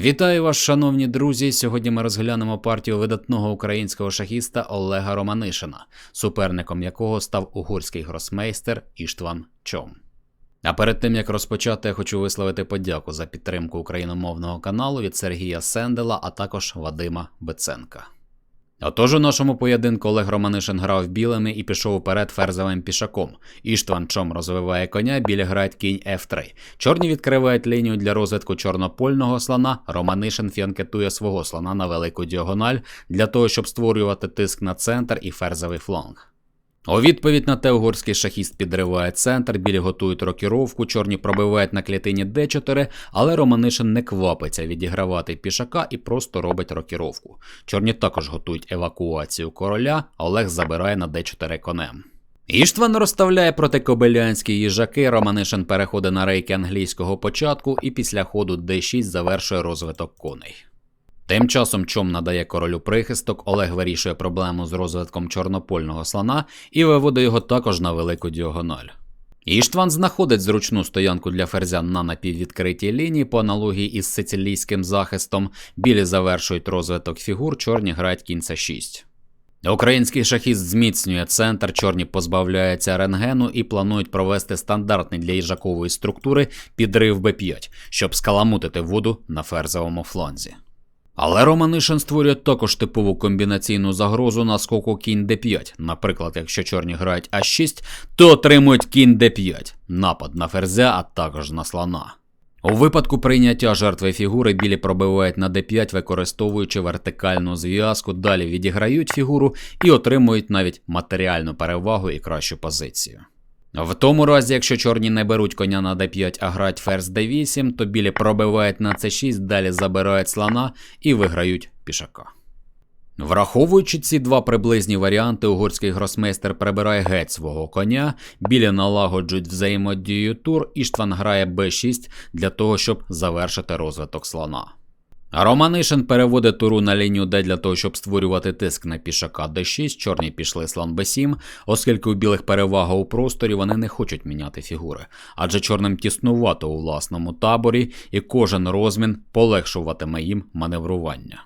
Вітаю вас, шановні друзі. Сьогодні ми розглянемо партію видатного українського шахіста Олега Романишина, суперником якого став угорський гросмейстер Іштван Чом. А перед тим як розпочати, я хочу висловити подяку за підтримку україномовного каналу від Сергія Сендела, а також Вадима Беценка. Отож у нашому поєдинку Олег Романишин грав білими і пішов уперед ферзовим пішаком. Іштван Чом розвиває коня, білі грають кінь F3. Чорні відкривають лінію для розвитку чорнопольного слона. Романишин фіанкетує свого слона на велику діагональ для того, щоб створювати тиск на центр і ферзовий фланг. У відповідь на те угорський шахіст підриває центр, білі готують рокіровку, чорні пробивають на клітині d4, але Романишин не квапиться відігравати пішака і просто робить рокіровку. Чорні також готують евакуацію короля, Олег забирає на d4 конем. Іштван розставляє проти кобилянські їжаки, Романишин переходить на рейки англійського початку і після ходу d6 завершує розвиток коней. Тим часом чом надає королю прихисток, Олег вирішує проблему з розвитком чорнопольного слона і виводить його також на велику діагональ. Іштван знаходить зручну стоянку для ферзя на напіввідкритій лінії по аналогії із сицилійським захистом. Білі завершують розвиток фігур, чорні грають кінь c6. Український шахіст зміцнює центр, чорні позбавляються рентгену і планують провести стандартний для їжакової структури підрив b5, щоб скаламутити воду на ферзовому фланзі. Але Романишин створює також типову комбінаційну загрозу на скоку кінь d5. Наприклад, якщо чорні грають а6, то отримують кінь d5, напад на ферзя, а також на слона. У випадку прийняття жертви фігури білі пробивають на d5, використовуючи вертикальну зв'язку, далі відіграють фігуру і отримують навіть матеріальну перевагу і кращу позицію. В тому разі, якщо чорні не беруть коня на d5, а грають ферзь d8, то білі пробивають на c6, далі забирають слона і виграють пішака. Враховуючи ці два приблизні варіанти, угорський гросмейстер прибирає геть свого коня, білі налагоджують взаємодію тур, Іштван грає b6 для того, щоб завершити розвиток слона. Романишин переводить туру на лінію D для того, щоб створювати тиск на пішака D6, чорні пішли слон B7, оскільки у білих перевага у просторі вони не хочуть міняти фігури, адже чорним тіснувато у власному таборі, і кожен розмін полегшуватиме їм маневрування.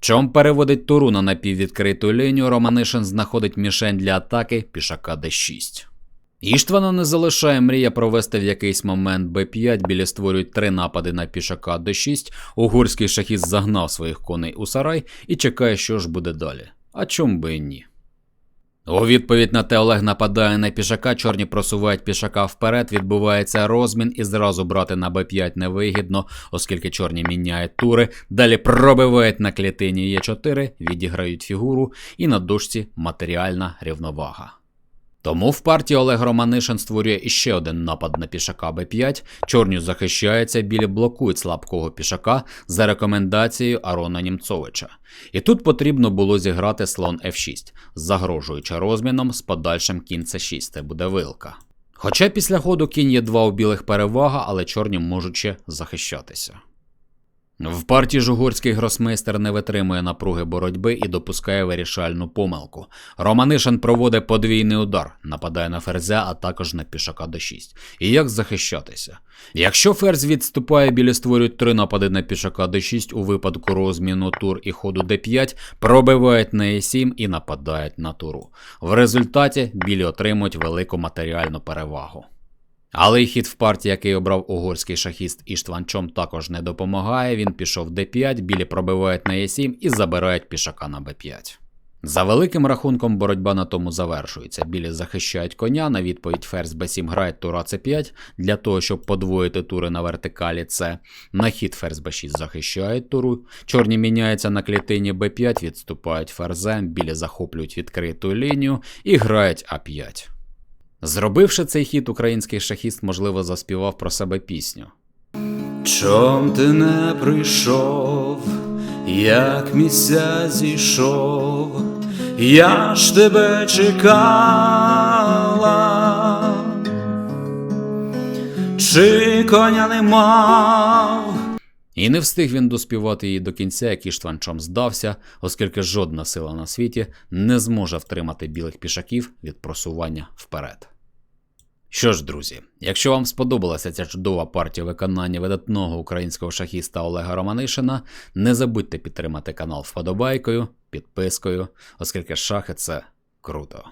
Чом переводить туру на напіввідкриту лінію, Романишин знаходить мішень для атаки пішака D6. Іштвана не залишає мрія провести в якийсь момент Б5, білі створюють три напади на пішака Д6, угорський шахіст загнав своїх коней у сарай і чекає, що ж буде далі. А чом би і ні. У відповідь на те Олег нападає на пішака, чорні просувають пішака вперед, відбувається розмін і зразу брати на Б5 невигідно, оскільки чорні міняють тури, далі пробивають на клітині Е4, відіграють фігуру і на дошці матеріальна рівновага. Тому в партії Олег Романишин створює іще один напад на пішака Б5, чорні захищаються, білі блокують слабкого пішака за рекомендацією Арона Німцовича. І тут потрібно було зіграти слон F6, загрожуючи розміном з подальшим кінь c 6 це буде вилка. Хоча після ходу кінь є 2 у білих перевага, але чорні можуть ще захищатися. В партії Жугорський гросмейстер не витримує напруги боротьби і допускає вирішальну помилку. Романишин проводить подвійний удар, нападає на ферзя, а також на пішака d6. І як захищатися? Якщо ферзь відступає, білі створюють три напади на пішака d6 у випадку розміну тур і ходу d5, пробивають на e7 і нападають на туру. В результаті білі отримують велику матеріальну перевагу. Але й хід в партії, який обрав угорський шахіст Іштван Чом, також не допомагає. Він пішов d5, білі пробивають на e7 і забирають пішака на b5. За великим рахунком боротьба на тому завершується. Білі захищають коня, на відповідь ферзь b7 грає тура c5 для того, щоб подвоїти тури на вертикалі c. На хід ферзь b6 захищають туру. Чорні міняються на клітині b5, відступають ферзем, білі захоплюють відкриту лінію і грають а5. Зробивши цей хід, український шахіст, можливо, заспівав про себе пісню. Чом ти не прийшов, як місяць зійшов, я ж тебе чекала, чи коня не мав, І не встиг він доспівати її до кінця, як Іштванчом здався, оскільки жодна сила на світі не зможе втримати білих пішаків від просування вперед. Що ж, друзі, якщо вам сподобалася ця чудова партія виконання видатного українського шахіста Олега Романишина, не забудьте підтримати канал вподобайкою, підпискою, оскільки шахи це круто.